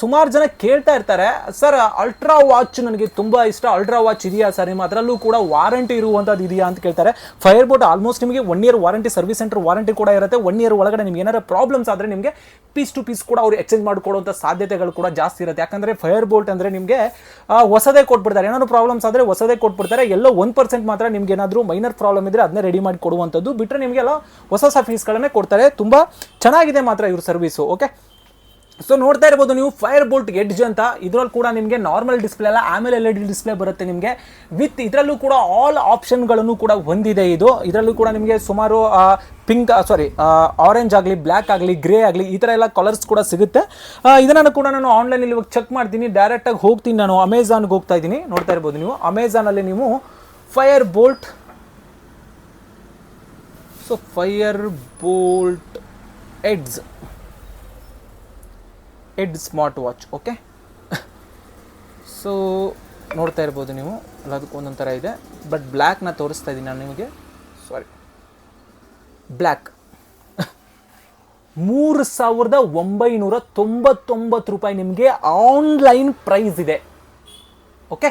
ಸುಮಾರು ಜನ ಕೇಳ್ತಾ ಇರ್ತಾರೆ ಸರ್ ಅಲ್ಟ್ರಾ ವಾಚ್ ನನಗೆ ತುಂಬ ಇಷ್ಟ ಅಲ್ಟ್ರಾ ವಾಚ್ ಇದೆಯಾ ಸರ್ ನಿಮ್ಮ ಅದರಲ್ಲೂ ಕೂಡ ವಾರಂಟಿ ಇರುವಂಥದ್ದು ಇದೆಯಾ? ಅಂತ ಕೇಳ್ತಾರೆ. ಫೈರ್ ಬೋಟ್ ಆಲ್ಮೋಸ್ಟ್ ನಿಮಗೆ one year warranty service centre warranty ಕೂಡ ಇರುತ್ತೆ. ಒನ್ ಇಯರ್ ಒಳಗಡೆ ನಿಮ್ಗೆ ಏನಾರ ಪ್ರಾಬ್ಲಮ್ಸ್ ಆದರೆ ನಿಮಗೆ ಪೀಸ್ ಟು ಪೀಸ್ ಕೂಡ ಅವ್ರು ಎಕ್ಸ್ಚೇಂಜ್ ಮಾಡಿಕೊಡುವಂಥ ಸಾಧ್ಯತೆಗಳು ಕೂಡ ಜಾಸ್ತಿ ಇರುತ್ತೆ. ಯಾಕಂದರೆ ಫೈರ್ ಬೋಲ್ಟ್ ಅಂದರೆ ನಿಮಗೆ ಹೊಸದೇ ಕೊಟ್ಬಿಡ್ತಾರೆ. ಏನಾದ್ರು ಪ್ರಾಬ್ಲಮ್ಸ್ ಆದರೆ ಹೊಸದೇ ಕೊಟ್ಬಿಡ್ತಾರೆ. ಎಲ್ಲೋ ಒನ್ ಪರ್ಸೆಂಟ್ ಮಾತ್ರ ನಿಮ್ಗೆ ಏನಾದರೂ ಮೈನರ್ ಪ್ರಾಬ್ಲಮ್ ಇದ್ದರೆ ಅದನ್ನೇ ರೆಡಿ ಮಾಡಿ ಕೊಡುವಂಥದ್ದು. ಬಿಟ್ಟರೆ ನಿಮಗೆಲ್ಲ ಹೊಸ ಹೊಸ ಫೀಸ್ಗಳನ್ನೇ ಕೊಡ್ತಾರೆ. ತುಂಬ ಚೆನ್ನಾಗಿದೆ ಮಾತ್ರ ಇವ್ರ ಸರ್ವಿಸು ಓಕೆ ಸೊ ನೋಡ್ತಾ ಇರ್ಬೋದು ನೀವು ಫೈರ್ ಬೋಲ್ಟ್ ಎಡ್ಜ್ ಅಂತ. ಇದರಲ್ಲಿ ಕೂಡ ನಿಮಗೆ ನಾರ್ಮಲ್ ಡಿಸ್ಪ್ಲೇ ಅಲ್ಲ, ಆಮೇಲೆ ಎಲ್ ಇ ಡಿ ಡಿಸ್ಪ್ಲೇ ಬರುತ್ತೆ ನಿಮಗೆ. ವಿತ್ ಇದರಲ್ಲೂ ಕೂಡ ಆಲ್ ಆಪ್ಷನ್ಗಳನ್ನು ಕೂಡ ಹೊಂದಿದೆ ಇದು. ಇದರಲ್ಲೂ ಕೂಡ ನಿಮಗೆ ಸುಮಾರು ಪಿಂಕ್ ಸಾರಿ ಆರೆಂಜ್ ಆಗಲಿ ಬ್ಲ್ಯಾಕ್ ಆಗಲಿ ಗ್ರೇ ಆಗಲಿ, ಈ ಥರ ಎಲ್ಲ ಕಲರ್ಸ್ ಕೂಡ ಸಿಗುತ್ತೆ. ಇದನ್ನು ಕೂಡ ನಾನು ಆನ್ಲೈನಲ್ಲಿ ಇವಾಗ ಚೆಕ್ ಮಾಡ್ತೀನಿ. ಡೈರೆಕ್ಟಾಗಿ ಹೋಗ್ತೀನಿ ನಾನು. ಅಮೆಝಾನ್ಗೆ ಹೋಗ್ತಾ ಇದ್ದೀನಿ. ನೋಡ್ತಾ ಇರ್ಬೋದು ನೀವು. ಅಮೆಝಾನಲ್ಲಿ ನೀವು fire bolt so fire bolt ಎಡ್ಸ್ ಎಡ್ ಸ್ಮಾರ್ಟ್ ವಾಚ್ ಓಕೆ ಸೊ ನೋಡ್ತಾ ಇರ್ಬೋದು ನೀವು ಅದಕ್ಕೆ ಒಂದೊಂದು ಥರ ಇದೆ ಬಟ್ ಬ್ಲ್ಯಾಕ್ನ ತೋರಿಸ್ತಾ ಇದ್ದೀನಿ ನಾನು ನಿಮಗೆ. ಸಾರಿ ಬ್ಲ್ಯಾಕ್ ಮೂರು ಸಾವಿರದ ಒಂಬೈನೂರ ತೊಂಬತ್ತೊಂಬತ್ತು ರೂಪಾಯಿ ನಿಮಗೆ ಆನ್ಲೈನ್ ಪ್ರೈಸ್ ಇದೆ. ಓಕೆ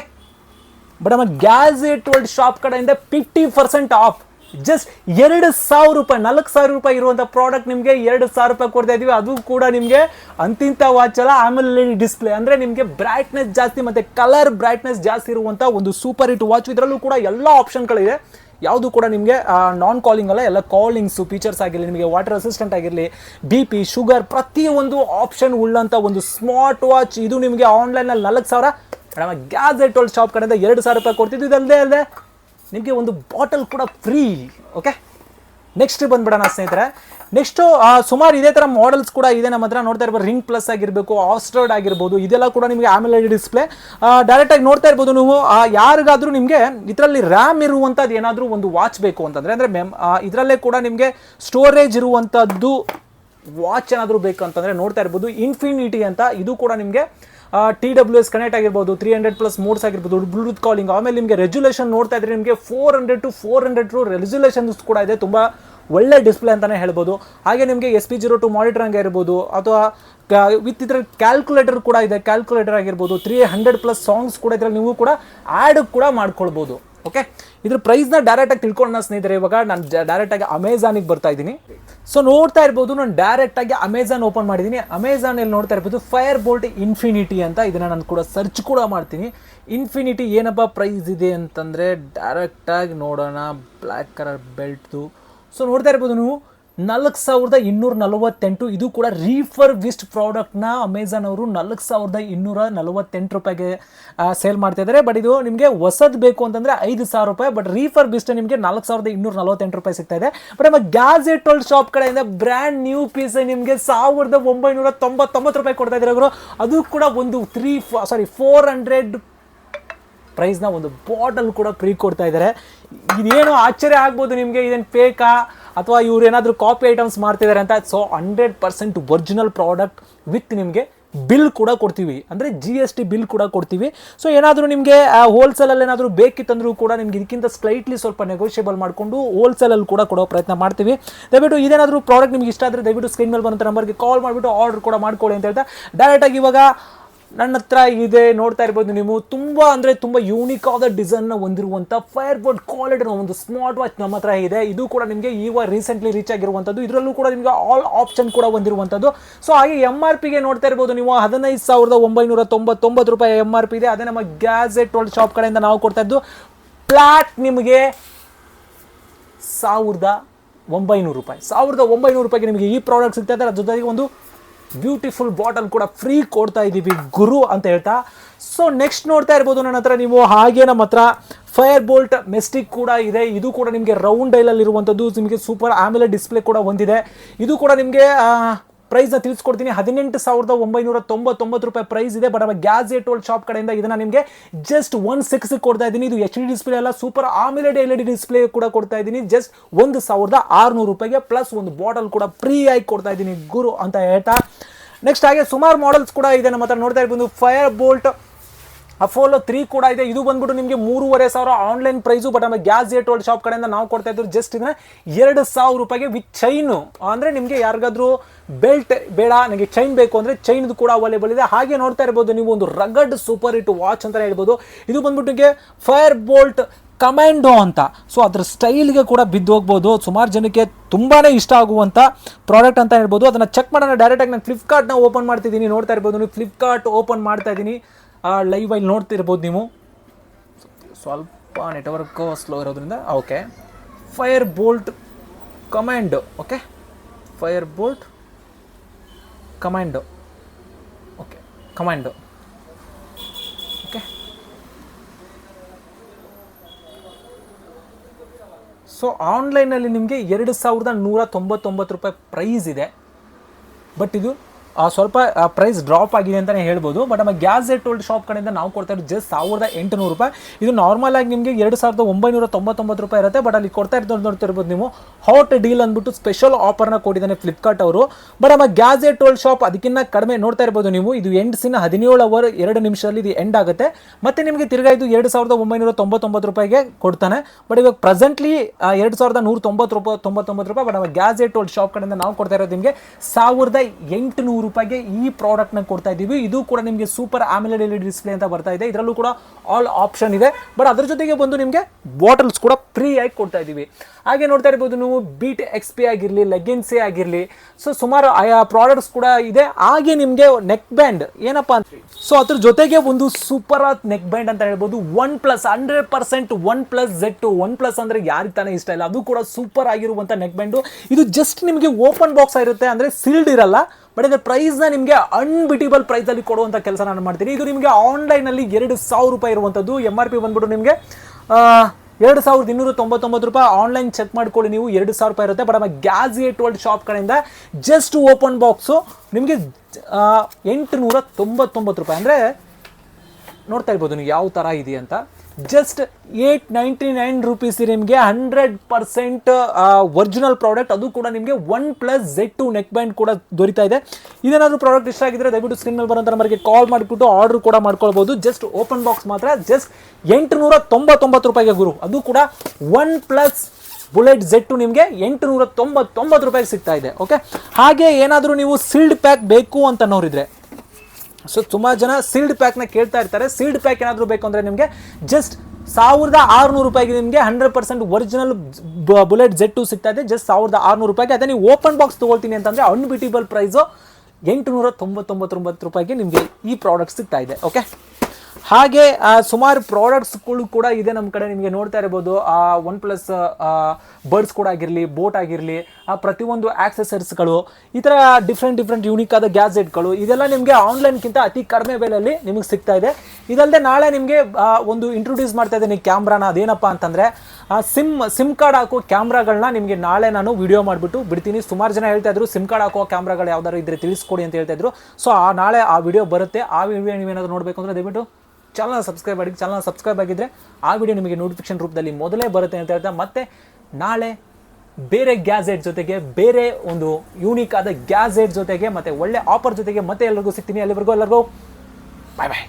ಬಟ್ ನಮ್ಮ ಗ್ಯಾಜೆಟ್ ವರ್ಲ್ಡ್ ಶಾಪ್ ಕಡೆಯಿಂದ ಫಿಫ್ಟಿ ಪರ್ಸೆಂಟ್ ಆಫ್ ಜಸ್ಟ್ ಎರಡು ಸಾವಿರ ರೂಪಾಯಿ, ನಾಲ್ಕು ಸಾವಿರ ರೂಪಾಯಿ ಇರುವಂಥ ಪ್ರಾಡಕ್ಟ್ ನಿಮಗೆ ಎರಡು ಸಾವಿರ ರೂಪಾಯಿ ಕೊಡ್ತಾ ಇದೀವಿ. ಅದು ಕೂಡ ನಿಮಗೆ ಅಂತಿಂತ ವಾಚ್ ಅಲ್ಲ, ಆಮೇಲೆ ಡಿಸ್ಪ್ಲೇ ಅಂದರೆ ನಿಮಗೆ ಬ್ರೈಟ್ನೆಸ್ ಜಾಸ್ತಿ ಮತ್ತು ಕಲರ್ ಬ್ರೈಟ್ನೆಸ್ ಜಾಸ್ತಿ ಇರುವಂಥ ಒಂದು ಸೂಪರ್ ಹಿಟ್ ವಾಚ್ ಇದರಲ್ಲೂ ಕೂಡ ಎಲ್ಲ ಆಪ್ಷನ್ಗಳಿದೆ ಯಾವುದು ಕೂಡ ನಿಮಗೆ ನಾನ್ ಕಾಲಿಂಗ್ ಅಲ್ಲ, ಎಲ್ಲ ಕಾಲಿಂಗ್ಸು ಫೀಚರ್ಸ್ ಆಗಿರಲಿ, ನಿಮಗೆ ವಾಟರ್ ಅಸಿಸ್ಟೆಂಟ್ ಆಗಿರಲಿ ಬಿ ಪಿ ಶುಗರ್ ಪ್ರತಿಯೊಂದು ಆಪ್ಷನ್ ಉಳ್ಳಂಥ ಒಂದು ಸ್ಮಾರ್ಟ್ ವಾಚ್ ಇದು ನಿಮಗೆ ಆನ್ಲೈನಲ್ಲಿ ನಾಲ್ಕು ಸಾವಿರ ಮೇಡಮ್ ಗ್ಯಾಜೆಟ್ ವರ್ಲ್ಡ್ ಶಾಪ್ ಕಡೆಯಿಂದ ಎರಡು ಸಾವಿರ ರೂಪಾಯಿ ಕೊಡ್ತಿದ್ದು. ಇದಲ್ಲದೆ ಅಲ್ಲದೆ ನಿಮಗೆ ಒಂದು ಬಾಟಲ್ ಕೂಡ ಫ್ರೀ ಓಕೆ ನೆಕ್ಸ್ಟ್ ಬಂದ್ಬಿಡೋಣ ಸ್ನೇಹಿತರೆ. ನೆಕ್ಸ್ಟು ಸುಮಾರು ಇದೇ ಥರ ಮಾಡೆಲ್ಸ್ ಕೂಡ ಇದೆ ನಮ್ಮ ಹತ್ರ. ನೋಡ್ತಾ ಇರ್ಬೋದು ರಿಂಗ್ ಪ್ಲಸ್ ಆಗಿರಬೇಕು ಆಸ್ಟ್ರಡ್ ಆಗಿರ್ಬೋದು, ಇದೆಲ್ಲ ಕೂಡ ನಿಮಗೆ ಆಮೇಲೆ ಡಿಸ್ಪ್ಲೇ ಡೈರೆಕ್ಟಾಗಿ ನೋಡ್ತಾ ಇರ್ಬೋದು ನೀವು. ಯಾರಿಗಾದರೂ ನಿಮಗೆ ಇದರಲ್ಲಿ ರ್ಯಾಮ್ ಇರುವಂಥದ್ದು ಏನಾದರೂ ಒಂದು ವಾಚ್ ಬೇಕು ಅಂತಂದರೆ, ಅಂದರೆ ಮೆಮ್ ಇದರಲ್ಲೇ ಕೂಡ ನಿಮಗೆ ಸ್ಟೋರೇಜ್ ಇರುವಂಥದ್ದು ವಾಚ್ ಏನಾದರೂ ಬೇಕು ಅಂತಂದರೆ ನೋಡ್ತಾ ಇರ್ಬೋದು. ಇನ್ಫಿನಿಟಿ ಅಂತ, ಇದು ಕೂಡ ನಿಮಗೆ ಟಿ ಡಬ್ಲ್ಯೂ ಎಸ್ ಕನೆಕ್ಟ್ ಆಗಿರ್ಬೋದು ತ್ರೀ ಹಂಡ್ರೆಡ್ ಪ್ಲಸ್ ಮೋಡ್ಸ್ ಆಗಿರ್ಬೋದು ಬ್ಲೂಟೂತ್ ಕಾಲಿಂಗ್ ಆಮೇಲೆ ನಿಮಗೆ ರೆಜುಲೇಷನ್ ನೋಡ್ತಾ ಇದ್ರೆ ನಿಮಗೆ four hundred two four hundred two resolutions ಕೂಡ ಇದೆ, ತುಂಬ ಒಳ್ಳೆ ಡಿಸ್ಪ್ಲೇ ಅಂತಲೇ ಹೇಳ್ಬೋದು. ಹಾಗೆ ನಿಮಗೆ S P zero two monitoring ಆಗಿರ್ಬೋದು ಅಥವಾ ವಿತ್ ಇದ್ರ ಕ್ಯಾಲ್ಕುಲೇಟರ್ ಕೂಡ ಇದೆ ಕ್ಯಾಲ್ಕುಲೇಟರ್ ಆಗಿರ್ಬೋದು ತ್ರೀ ಹಂಡ್ರೆಡ್ ಪ್ಲಸ್ ಸಾಂಗ್ಸ್ ಕೂಡ ಇದ್ರಲ್ಲಿ ನೀವು ಕೂಡ ಆ್ಯಡ್ ಕೂಡ ಮಾಡ್ಕೊಳ್ಬೋದು. ಓಕೆ? ಇದ್ರ ಪ್ರೈಸ್ನ ಡೈರೆಕ್ಟಾಗಿ ತಿಳ್ಕೊಳ್ಳೋಣ ಸ್ನೇಹಿತರೆ, ಇವಾಗ ನಾನು ಡೈರೆಕ್ಟಾಗಿ ಅಮೆಝಾನಿಗೆ ಬರ್ತಾ ಇದ್ದೀನಿ. ಸೊ ನೋಡ್ತಾ ಇರ್ಬೋದು, ನಾನು ಡೈರೆಕ್ಟಾಗಿ ಅಮೆಝಾನ್ ಓಪನ್ ಮಾಡಿದ್ದೀನಿ. ಅಮೆಝಾನಲ್ಲಿ ನೋಡ್ತಾ ಇರ್ಬೋದು ಫೈರ್ ಬೋಲ್ಟ್ ಇನ್ಫಿನಿಟಿ ಅಂತ ಇದನ್ನು ನಾನು ಕೂಡ ಸರ್ಚ್ ಕೂಡ ಮಾಡ್ತೀನಿ. ಇನ್ಫಿನಿಟಿ ಏನಪ್ಪ ಪ್ರೈಸ್ ಇದೆ ಅಂತಂದರೆ ಡೈರೆಕ್ಟಾಗಿ ನೋಡೋಣ ಬ್ಲ್ಯಾಕ್ ಕಲರ್ ಬೆಲ್ಟ್ದು ಸೊ ನೋಡ್ತಾ ಇರ್ಬೋದು ನೀವು. ನಾಲ್ಕು ಸಾವಿರದ ಇನ್ನೂರ ನಲವತ್ತೆಂಟು, ಇದು ಕೂಡ ರೀಫರ್ ವಿಸ್ಟ್ ಪ್ರಾಡಕ್ಟ್ನ ಅಮೆಝಾನ್ ಅವರು ನಾಲ್ಕು ಸಾವಿರದ ಇನ್ನೂರ ನಲವತ್ತೆಂಟು ರೂಪಾಯಿಗೆ ಸೇಲ್ ಮಾಡ್ತಾ ಇದ್ದಾರೆ. ಬಟ್ ಇದು ನಿಮಗೆ ಹೊಸದು ಬೇಕು ಅಂತಂದರೆ ಐದು ಸಾವಿರ ರೂಪಾಯಿ ಬಟ್ ರೀಫರ್ ಬಿಸ್ಟ್ ನಿಮಗೆ ನಾಲ್ಕು ಸಾವಿರದ ಇನ್ನೂರ ನಲವತ್ತೆಂಟು ರೂಪಾಯಿ ಸಿಗ್ತಾ ಇದೆ. ಬಟ್ ನಮ್ಮ ಗ್ಯಾಜೆಟ್ ವರ್ಲ್ಡ್ ಶಾಪ್ ಕಡೆಯಿಂದ ಬ್ರ್ಯಾಂಡ್ ನ್ಯೂ ಪೀಸ್ ನಿಮಗೆ ಸಾವಿರದ ಒಂಬೈನೂರ ತೊಂಬತ್ತೊಂಬತ್ತು ರೂಪಾಯಿ ಕೊಡ್ತಾ ಇದ್ದಾರೆ ಅವರು ಅದು ಕೂಡ ಒಂದು ತ್ರೀ ಸಾರಿ ಫೋರ್ ಹಂಡ್ರೆಡ್ ಪ್ರೈಸ್ನ ಒಂದು ಬಾಟಲ್ ಕೂಡ ಫ್ರೀ ಕೊಡ್ತಾ ಇದ್ದಾರೆ ಇದೇನು ಆಶ್ಚರ್ಯ ಆಗ್ಬೋದು ನಿಮಗೆ, ಇದೇನು ಫೇಕಾ ಅಥವಾ ಇವ್ರು ಏನಾದರೂ ಕಾಪಿ ಐಟಮ್ಸ್ ಮಾಡ್ತಿದ್ದಾರೆ ಅಂತ? So hundred percent original product with ನಿಮಗೆ ಬಿಲ್ ಕೂಡ ಕೊಡ್ತೀವಿ. ಅಂದರೆ ಜಿ ಎಸ್ ಟಿ ಬಿಲ್ ಕೂಡ ಕೊಡ್ತೀವಿ. ಸೊ ಏನಾದರೂ ನಿಮಗೆ ಹೋಲ್ಸೇಲಲ್ಲಿ ಏನಾದರೂ ಬೇಕಿತ್ತಂದ್ರೂ ಕೂಡ ನಿಮ್ಗೆ ಇದಕ್ಕಿಂತ ಸ್ಲೈಟ್ಲಿ ಸ್ವಲ್ಪ ನೆಗೋಷಿಯೇಬಲ್ ಮಾಡಿಕೊಂಡು ಹೋಲ್ಸೇಲಲ್ಲಿ ಕೂಡ ಕೊಡೋ ಪ್ರಯತ್ನ ಮಾಡ್ತೀವಿ. ದಯವಿಟ್ಟು ಇದೇನಾದರೂ ಪ್ರಾಡಕ್ಟ್ ನಿಮ್ಗೆ ಇಷ್ಟ ಆದರೆ ದಯವಿಟ್ಟು ಸ್ಕ್ರೀನ್ ಮೇಲೆ ಬಂದಂಥ ನಂಬರ್ಗೆ ಕಾಲ್ ಮಾಡಿಬಿಟ್ಟು ಆರ್ಡರ್ ಕೂಡ ಮಾಡ್ಕೊಳ್ಳಿ ಅಂತ ಹೇಳ್ತಾ. ಡೈರೆಕ್ಟಾಗಿ ಇವಾಗ ನನ್ನ ಹತ್ರ ಇದೆ, ನೋಡ್ತಾ ಇರ್ಬೋದು ನೀವು. ತುಂಬ ಅಂದರೆ ತುಂಬ ಯೂನಿಕ್ ಆದ ಡಿಸೈನ್ನ ಹೊಂದಿರುವಂಥ ಫೈರ್ ಬೋರ್ಡ್ ಕ್ವಾಲಿಟಿನ ಒಂದು ಸ್ಮಾರ್ಟ್ ವಾಚ್ ನಮ್ಮ ಹತ್ರ ಇದೆ. ಇದು ಕೂಡ ನಿಮಗೆ ಈಗ ರೀಸೆಂಟ್ಲಿ ರೀಚ್ ಆಗಿರುವಂಥದ್ದು. ಇದರಲ್ಲೂ ಕೂಡ ನಿಮಗೆ ಆಲ್ ಆಪ್ಷನ್ ಕೂಡ ಹೊಂದಿರುವಂಥದ್ದು. ಸೊ ಹಾಗೆ ಎಂ ಆರ್ ಪಿಗೆ ನೋಡ್ತಾ ಇರ್ಬೋದು ನೀವು. ಹದಿನೈದು ಸಾವಿರದ ಒಂಬೈನೂರ ತೊಂಬತ್ತೊಂಬತ್ತು ರೂಪಾಯಿ ಎಂ ಆರ್ ಪಿ ಇದೆ. ಅದೇ ನಮ್ಮ ಗ್ಯಾಜೆಟ್ ವರ್ಲ್ಡ್ ಶಾಪ್ ಕಡೆಯಿಂದ ನಾವು ಕೊಡ್ತಾ ಇದ್ದು ಫ್ಲಾಟ್ ನಿಮಗೆ ಸಾವಿರದ ಒಂಬೈನೂರು ರೂಪಾಯಿ. ಸಾವಿರದ ಒಂಬೈನೂರು ರೂಪಾಯಿಗೆ ನಿಮಗೆ ಈ ಪ್ರಾಡಕ್ಟ್ ಸಿಗ್ತಾ ಇದೆ. ಅದ್ರ ಜೊತೆಗೆ ಒಂದು ಬ್ಯೂಟಿಫುಲ್ ಬಾಟಲ್ ಕೂಡ ಫ್ರೀ ಕೊಡ್ತಾ ಇದ್ದೀವಿ ಗುರು ಅಂತ ಹೇಳ್ತಾ. ಸೊ ನೆಕ್ಸ್ಟ್ ನೋಡ್ತಾ ಇರ್ಬೋದು ನನ್ನ ಹತ್ರ ನೀವು ಹಾಗೆ ನಮ್ಮ ಹತ್ರ ಫೈರ್ ಬೋಲ್ಟ್ ಮೆಸ್ಟಿಕ್ ಕೂಡ ಇದೆ. ಇದು ಕೂಡ ನಿಮಗೆ ರೌಂಡ್ ಡೈಲಲ್ಲಿ ಇರುವಂಥದ್ದು ನಿಮಗೆ ಸೂಪರ್ ಆಮೇಲೆ ಡಿಸ್ಪ್ಲೇ ಕೂಡ ಹೊಂದಿದೆ. ಇದು ಕೂಡ ನಿಮಗೆ ಪ್ರೈಸ್ನ ತಿಳಿಸ್ಕೊಡ್ತೀನಿ. ಹದಿನೆಂಟು ಸಾವಿರದ ಒಂಬೈನೂರ ತೊಂಬತ್ತೊಂಬತ್ತು ರೂಪಾಯಿ ಪ್ರೈಸ್ ಇದೆ. But gas gadget old shop ಕಡೆಯಿಂದ ಇದನ್ನ ನಿಮಗೆ ಜಸ್ಟ್ ಒನ್ ಸಿಕ್ಸ್ ಕೊಡ್ತಾ ಇದ್ದೀನಿ. ಇದು ಎಚ್ ಡಿ ಡಿಸ್ಪ್ಲೇ ಅಲ್ಲ ಸೂಪರ್ ಆಮೇಲೆ ಎಲ್ ಇ ಡಿ ಡಿಸ್ಪ್ಲೇ ಕೂಡ ಕೊಡ್ತಾ ಇದ್ದೀನಿ. ಜಸ್ಟ್ ಒಂದು ಸಾವಿರದ ಆರುನೂರು ರೂಪಾಯಿಗೆ ಪ್ಲಸ್ ಒಂದು ಬಾಟಲ್ ಕೂಡ ಫ್ರೀ ಆಗಿ ಕೊಡ್ತಾ ಇದ್ದೀನಿ ಗುರು ಅಂತ ಹೇಳ್ತಾ. ನೆಕ್ಸ್ಟ್ ಹಾಗೆ ಸುಮಾರು ಮಾಡೆಲ್ಸ್ ಕೂಡ ಇದೆ. ನಮ್ಮ ಹತ್ರ ನೋಡ್ತಾ ಇರ್ಬೋದು. ಫೈರ್ ಬೋಲ್ಟ್ ಅಫೋಲೋ ತ್ರೀ ಕೂಡ ಇದೆ. ಇದು ಬಂದ್ಬಿಟ್ಟು ನಿಮಗೆ ಮೂರುವರೆ ಸಾವಿರ online price but gas gadget world shop ಕಡೆಯಿಂದ ನಾವು ಕೊಡ್ತಾ ಇದ್ರು. ಜಸ್ಟ್ ಇದನ್ನ ಎರಡು ಸಾವಿರ ರೂಪಾಯಿಗೆ ವಿತ್ ಚೈನು ಅಂದರೆ ನಿಮಗೆ ಯಾರಿಗಾದ್ರೂ ಬೆಲ್ಟ್ ಬೇಡ ನನಗೆ ಚೈನ್ ಬೇಕು ಅಂದರೆ ಚೈನ್ದು ಕೂಡ ಅವೈಲೇಬಲ್ ಇದೆ. ಹಾಗೆ ನೋಡ್ತಾ ಇರ್ಬೋದು, ನೀವು ಒಂದು ರಗಡ್ ಸೂಪರ್ ಹಿಟ್ ವಾಚ್ ಅಂತ ಹೇಳ್ಬೋದು. ಇದು ಬಂದ್ಬಿಟ್ಟು ನಿಮಗೆ ಫೈರ್ ಬೋಲ್ಟ್ ಕಮ್ಯಾಂಡೋ ಅಂತ. ಸೊ ಅದ್ರ ಸ್ಟೈಲ್ಗೆ ಕೂಡ ಬಿದ್ದು ಹೋಗ್ಬೋದು. ಸುಮಾರು ಜನಕ್ಕೆ ತುಂಬಾ ಇಷ್ಟ ಆಗುವಂಥ ಪ್ರಾಡಕ್ಟ್ ಅಂತ ಹೇಳ್ಬೋದು. ಅದನ್ನು ಚೆಕ್ ಮಾಡೋಣ. ಡೈರೆಕ್ಟಾಗಿ ನಾನು ಫ್ಲಿಪ್ಕಾರ್ಟ್ನ ಓಪನ್ ಮಾಡ್ತಿದ್ದೀನಿ. ನೋಡ್ತಾ ಇರ್ಬೋದು ನೀವು ಫ್ಲಿಪ್ಕಾರ್ಟ್ ಓಪನ್ ಮಾಡ್ತಾ ಇದ್ದೀನಿ. ಲೈವ್ ಅಲ್ಲಿ ನೋಡ್ತಿರ್ಬೋದು ನೀವು. ಸ್ವಲ್ಪ ನೆಟ್ವರ್ಕ್ ಸ್ಲೋ ಇರೋದ್ರಿಂದ okay fire bolt command okay fire bolt okay command okay so ಆನ್ಲೈನಲ್ಲಿ ನಿಮಗೆ ಎರಡು ಸಾವಿರದ ನೂರ ತೊಂಬತ್ತೊಂಬತ್ತು ರೂಪಾಯಿ ಪ್ರೈಸ್ ಇದೆ. ಬಟ್ ಇದು ಆ, ಸ್ವಲ್ಪ ಪ್ರೈಸ್ ಡ್ರಾಪ್ ಆಗಿದೆ ಅಂತಲೇ ಹೇಳ್ಬೋದು ಬಟ್ ನಮ್ಮ ಗ್ಯಾಸ್ ಜೆಟ್ ಓಲ್ಡ್ ಶಾಪ್ ಕಡೆಯಿಂದ ನಾವು ಕೊಡ್ತಾ ಇರೋದು ಜಸ್ಟ್ ಸಾವಿರದ ಎಂಟುನೂರು ರೂಪಾಯಿ. ಇದು ನಾರ್ಮಲ್ ಆಗಿ ನಿಮಗೆ ಎರಡು ಸಾವಿರದ ಒಂಬೈನೂರ ತೊಂಬತ್ತೊಂಬತ್ತು ರೂಪಾಯಿ ಇರುತ್ತೆ ಬಟ್ ಅಲ್ಲಿ ಕೊಡ್ತಾ ಇರೋದು ನೋಡ್ತಿರ್ಬೋದು ನೀವು. ಹಾಟ್ ಡೀಲ್ ಅಂದ್ಬಿಟ್ಟು ಸ್ಪೆಷಲ್ ಆಫರ್ನ ಕೊಟ್ಟಿದ್ದಾನೆ ಫ್ಲಿಪ್ಕಾರ್ಟ್ ಅವರು. ಬಟ್ ನಮ್ಮ ಗ್ಯಾಸೆಟ್ ಓಲ್ಡ್ ಶಾಪ್ ಅದಕ್ಕಿಂತ ಕಡಿಮೆ ನೋಡ್ತಾ ಇರ್ಬೋದು ನೀವು. ಇದು ಎಂಡ್ಸಿನ ಹದಿನೇಳು ಅವರ್, ಎರಡು ನಿಮಿಷದಲ್ಲಿ ಇದು ಎಂಡ್ ಆಗುತ್ತೆ. ಮತ್ತೆ ನಿಮಗೆ ತಿರ್ಗಾ ಇದು ಎರಡು ಸಾವಿರದ ಒಂಬೈನೂರ ತೊಂಬತ್ತೊಂಬತ್ತು ರೂಪಾಯಿಗೆ ಕೊಡ್ತಾನೆ. ಬಟ್ ಇವಾಗ ಪ್ರೆಸೆಂಟ್ಲಿ ಎರಡು ಸಾವಿರದ ನೂರ ತೊಂಬತ್ತು ರೂಪಾಯಿ ತೊಂಬತ್ತೊಂಬತ್ತು ರೂಪಾಯಿ ಬಟ್ ನಮ್ಮ ಗ್ಯಾಸೆಟ್ ಓಲ್ಡ್ ಶಾಪ್ ಕಡೆಯಿಂದ ನಾವು ಕೊಡ್ತಾ ಇರೋದು ನಿಮಗೆ ಸಾವಿರದ ಎಂಟುನೂರು ರೂಪಾಯಿಗೆ ಈ ಪ್ರಾಡಕ್ಟ್ನ ಕೊಡ್ತಾ ಇದ್ದೀವಿ. ಇದು ಕೂಡ ನಿಮಗೆ ಸೂಪರ್ ಆಮಿಲೆಡ್ ಎಲ್ ಡಿಸ್ಪ್ಲೇ ಅಂತ ಬರ್ತಾ ಇದೆ. ಇದರಲ್ಲೂ ಕೂಡ ಆಲ್ ಆಪ್ಷನ್ ಇದೆ. ಬಟ್ ಅದ್ರ ಜೊತೆಗೆ ಬಂದು ನಿಮಗೆ ಬಾಟಲ್ಸ್ ಕೂಡ ಫ್ರೀ ಆಗಿ ಕೊಡ್ತಾ ಇದ್ದೀವಿ. ಹಾಗೆ ನೋಡ್ತಾ ಇರ್ಬೋದು ನೀವು ಬೀಟ್ ಎಕ್ಸ್ ಪಿ ಆಗಿರಲಿ ಲೆಗ್ಗಿನ್ಸೇ ಆಗಿರಲಿ ಸೊ ಸುಮಾರು ಆಯಾ ಪ್ರಾಡಕ್ಟ್ಸ್ ಕೂಡ ಇದೆ. ಹಾಗೆ ನಿಮಗೆ ನೆಕ್ ಬ್ಯಾಂಡ್ ಏನಪ್ಪಾ ಅಂತ ಸೊ ಅದ್ರ ಜೊತೆಗೆ ಒಂದು ಸೂಪರ್ ನೆಕ್ ಬ್ಯಾಂಡ್ ಅಂತ ಹೇಳ್ಬೋದು. One plus hundred percent one plus Z one plus ಅಂದ್ರೆ ಯಾರಿಗೆ ತಾನೇ ಇಷ್ಟ ಇಲ್ಲ. ಅದು ಕೂಡ ಸೂಪರ್ ಆಗಿರುವಂಥ ನೆಕ್ ಬ್ಯಾಂಡು ಇದು ಜಸ್ಟ್ ನಿಮಗೆ ಓಪನ್ ಬಾಕ್ಸ್ ಆಗಿರುತ್ತೆ. ಅಂದರೆ ಸೀಲ್ಡ್ ಇರಲ್ಲ. ಬಟ್ ಇದರ ಪ್ರೈಸ್ನ ನಿಮಗೆ ಅನ್ಬಿಟಿಬಲ್ ಪ್ರೈಸಲ್ಲಿ ಕೊಡುವಂಥ ಕೆಲಸ ನಾನು ಮಾಡ್ತೀನಿ. ಇದು ನಿಮಗೆ ಆನ್ಲೈನಲ್ಲಿ ಎರಡು ಸಾವಿರ ರೂಪಾಯಿ ಇರುವಂಥದ್ದು ಎಂ ಆರ್ ಪಿ ಬಂದ್ಬಿಟ್ಟು ನಿಮಗೆ ಎರಡು ಸಾವಿರದ ಇನ್ನೂರ ತೊಂಬತ್ತೊಂಬತ್ತು ರೂಪಾಯಿ ಆನ್ಲೈನ್ ಚೆಕ್ ಮಾಡ್ಕೊಳ್ಳಿ ನೀವು. ಎರಡು ಸಾವಿರ ರೂಪಾಯಿ ಇರುತ್ತೆ. ಬಟ್ ನಮ್ಮ ಗ್ಯಾಜಿಯೇಟ್ ವರ್ಲ್ಡ್ ಶಾಪ್ ಕಡೆಯಿಂದ ಜಸ್ಟ್ ಓಪನ್ ಬಾಕ್ಸು ನಿಮಗೆ ಎಂಟುನೂರ ತೊಂಬತ್ತೊಂಬತ್ತು ರೂಪಾಯಿ. ಅಂದರೆ ನೋಡ್ತಾ ಇರ್ಬೋದು ನೀವು ಯಾವ ಥರ ಇದೆ ಅಂತ. Just eight ninety nine rupees ನಿಮಗೆ ಹಂಡ್ರೆಡ್ ಪರ್ಸೆಂಟ್ ಒರಿಜಿನಲ್ ಪ್ರಾಡಕ್ಟ್ ಅದು ಕೂಡ ನಿಮಗೆ one plus Z two neck band ಕೂಡ ದೊರೀತಾ ಇದೆ. ಇದೇನಾದರೂ ಪ್ರಾಡಕ್ಟ್ ಇಷ್ಟ ಆಗಿದ್ರೆ ದಯವಿಟ್ಟು ಸ್ಕ್ರೀನ್ ಮೇಲೆ ಬರೋಂಥ ನಂಬರ್ಗೆ ಕಾಲ್ ಮಾಡಿಬಿಟ್ಟು ಆರ್ಡರ್ ಕೂಡ ಮಾಡ್ಕೊಳ್ಬೋದು. ಜಸ್ಟ್ ಓಪನ್ ಬಾಕ್ಸ್ ಮಾತ್ರ ಜಸ್ಟ್ ಎಂಟುನೂರ ತೊಂಬತ್ತೊಂಬತ್ತು ರೂಪಾಯಿಗೆ ಗುರು. ಅದು ಕೂಡ ಒನ್ ಪ್ಲಸ್ ಬುಲೆಟ್ ಜೆಟ್ಟು ನಿಮಗೆ ಎಂಟುನೂರ ತೊಂಬತ್ತೊಂಬತ್ತು ರೂಪಾಯಿಗೆ ಸಿಗ್ತಾ ಇದೆ ಓಕೆ ಹಾಗೆ ಏನಾದರೂ ನೀವು ಸಿಲ್ಡ್ ಪ್ಯಾಕ್ ಬೇಕು ಅಂತ ನೋಡಿದ್ರೆ ಸೊ ಸುಮಾರು ಜನ ಸೀಲ್ಡ್ ಪ್ಯಾಕ್ನ ಕೇಳ್ತಾ ಇರ್ತಾರೆ. ಸೀಲ್ಡ್ ಪ್ಯಾಕ್ ಏನಾದರೂ ಬೇಕು ಅಂದರೆ ನಿಮಗೆ ಜಸ್ಟ್ ಸಾವಿರದ ಆರುನೂರು ರೂಪಾಯಿಗೆ ನಿಮಗೆ hundred percent original bullet jet to ಸಿಗ್ತಾ ಇದೆ. ಜಸ್ಟ್ ಸಾವಿರದ ಆರುನೂರು ರೂಪಾಯಿಗೆ. ಅದೇ ನೀವು ಓಪನ್ ಬಾಕ್ಸ್ ತೊಗೊಳ್ತೀನಿ ಅಂತಂದರೆ ಅನ್ಬಿಟಿಬಲ್ ಪ್ರೈಸು ಎಂಟುನೂರ ತೊಂಬತ್ತೊಂಬತ್ತೊಂಬತ್ತು ರೂಪಾಯಿಗೆ ನಿಮಗೆ ಈ ಪ್ರಾಡಕ್ಟ್ ಸಿಗ್ತಾ ಇದೆ. ಓಕೆ ಹಾಗೆ ಆ, ಸುಮಾರು ಪ್ರಾಡಕ್ಟ್ಸ್ಗಳು ಕೂಡ ಇದೆ ನಮ್ಮ ಕಡೆ ನಿಮಗೆ ನೋಡ್ತಾ ಇರ್ಬೋದು. ಒನ್ ಪ್ಲಸ್ ಬರ್ಡ್ಸ್ ಕೂಡ ಆಗಿರಲಿ ಬೋಟ್ ಆಗಿರಲಿ ಆ ಪ್ರತಿಯೊಂದು ಆಕ್ಸೆಸರೀಸ್ಗಳು ಈ ಥರ ಡಿಫ್ರೆಂಟ್ ಡಿಫ್ರೆಂಟ್ ಯೂನಿಕ್ ಆದ ಗ್ಯಾಜೆಟ್ಗಳು ಇದೆಲ್ಲ ನಿಮಗೆ ಆನ್ಲೈನ್ಗಿಂತ ಅತಿ ಕಡಿಮೆ ಬೆಲೆಯಲ್ಲಿ ನಿಮಗೆ ಸಿಗ್ತಾ ಇದೆ. ಇದಲ್ಲದೆ ನಾಳೆ ನಿಮಗೆ ಒಂದು ಇಂಟ್ರೊಡ್ಯೂಸ್ ಮಾಡ್ತಾ ಇದ್ದೀನಿ ಕ್ಯಾಮ್ರಾನ. ಅದೇನಪ್ಪ ಅಂತಂದರೆ ಸಿಮ್ ಸಿಮ್ ಕಾರ್ಡ್ ಹಾಕೋ ಕ್ಯಾಮ್ರಾಗಳನ್ನ ನಿಮಗೆ ನಾಳೆ ನಾನು ವಿಡಿಯೋ ಮಾಡಿಬಿಟ್ಟು ಬಿಡ್ತೀನಿ. ಸುಮಾರು ಜನ ಹೇಳ್ತಾ ಇದ್ರು ಸಿಮ್ ಕಾರ್ಡ್ ಹಾಕೋ ಕ್ಯಾಮ್ರಾಗಳು ಯಾವ್ದಾದ್ರು ಇದ್ರೆ ತಿಳಿಸ್ಕೊಡಿ ಅಂತ ಹೇಳ್ತಾ ಇದ್ರು. ಸೊ ಆ ನಾಳೆ ಆ ವಿಡಿಯೋ ಬರುತ್ತೆ. ಆ ವಿಡಿಯೋ ನೀವೇನಾದ್ರು ನೋಡಬೇಕು ಅಂದರೆ ದಯವಿಟ್ಟು ಚಾನಲ್ ಸಬ್ಸ್ಕ್ರೈಬ್ ಮಾಡಿ, ಚಾನಲ್ ಸಬ್ಸ್ಕ್ರೈಬ್ ಆಗಿದ್ದರೆ ಆ ವಿಡಿಯೋ ನಿಮಗೆ ನೋಟಿಫಿಕೇಶನ್ ರೂಪದಲ್ಲಿ ಮೊದಲೇ ಬರುತ್ತೆ ಅಂತ ಹೇಳ್ತಾ ಮತ್ತೆ ನಾಳೆ ಬೇರೆ ಗ್ಯಾಜೆಟ್ ಜೊತೆಗೆ ಬೇರೆ ಒಂದು ಯೂನಿಕ್ ಆದ ಗ್ಯಾಜೆಟ್ ಜೊತೆಗೆ ಮತ್ತೆ ಒಳ್ಳೆ ಆಫರ್ ಜೊತೆಗೆ ಮತ್ತೆ ಎಲ್ಲರಿಗೂ ಸಿಗ್ತೀನಿ. ಅಲ್ಲಿವರೆಗೂ ಎಲ್ಲರಿಗೂ ಬಾಯ್ ಬಾಯ್